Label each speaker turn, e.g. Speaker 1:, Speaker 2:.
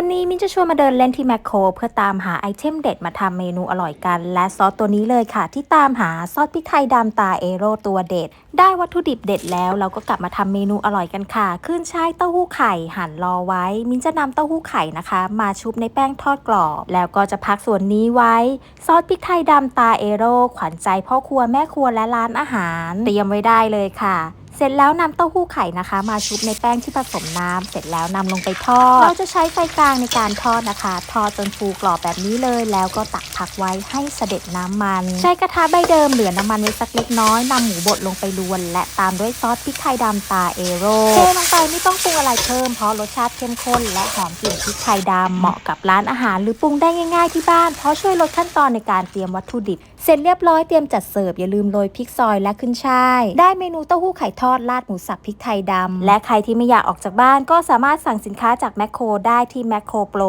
Speaker 1: วันนี้มิ้นจะชวนมาเดินเล่นที่แมคโครเพื่อตามหาไอเทมเด็ดมาทำเมนูอร่อยกัน และซอสตัวนี้เลยค่ะ ที่ตามหาซอสพริกไทยดำตาเอโรตัวเด็ด ได้วัตถุดิบเด็ดแล้ว เราก็กลับมาทำเมนูอร่อยกันค่ะ ขึ้นใช่ายเต้าหู้ไข่หั่นรอไว้ มิ้นจะนำเต้าหู้ไข่นะคะ มาชุบในแป้งทอดกรอบ แล้วก็จะพักส่วนนี้ไว้ ซอสพริกไทยดำตาเอโรขวัญใจพ่อครัวแม่ครัวและร้านอาหารเตรียมไว้ได้เลยค่ะ เสร็จแล้วนำเต้าหู้ไข่นะคะ มาชุบในแป้งที่ผสมน้ำเสร็จแล้วนำลงไปทอด เราจะใช้ไฟกลางในการทอดนะคะ ทอดจนฟูกรอบแบบนี้เลย แล้วก็ตักพักไว้ให้เสด็จน้ำมัน ใช้กระทะใบเดิมเหลือน้ำมันไว้สักเล็กน้อยนำหมูบดลงไปลวน และตามด้วยซอสพริกไทยดำตาเอโร่เทลงไปไม่ต้องปรุงอะไรเพิ่มเพราะรสชาติเข้มข้นและหอมกลิ่นพริกไทยดำเหมาะกับร้านอาหาร หรือปรุงได้ง่าย ๆที่บ้าน เพราะช่วยลดขั้นตอนในการเตรียมวัตถุดิบ เสร็จเรียบร้อยเตรียมจัดเสิร์ฟอย่าลืมโรยพริกซอยและขึ้นช่ายได้เมนูเต้าหู้ไข่ทอดอดราดหมูสับพริกไทยดำและใครที่ไม่อยากออกจากบ้านก็สามารถสั่งสินค้าจากแมคโครได้ที่แมคโครโปร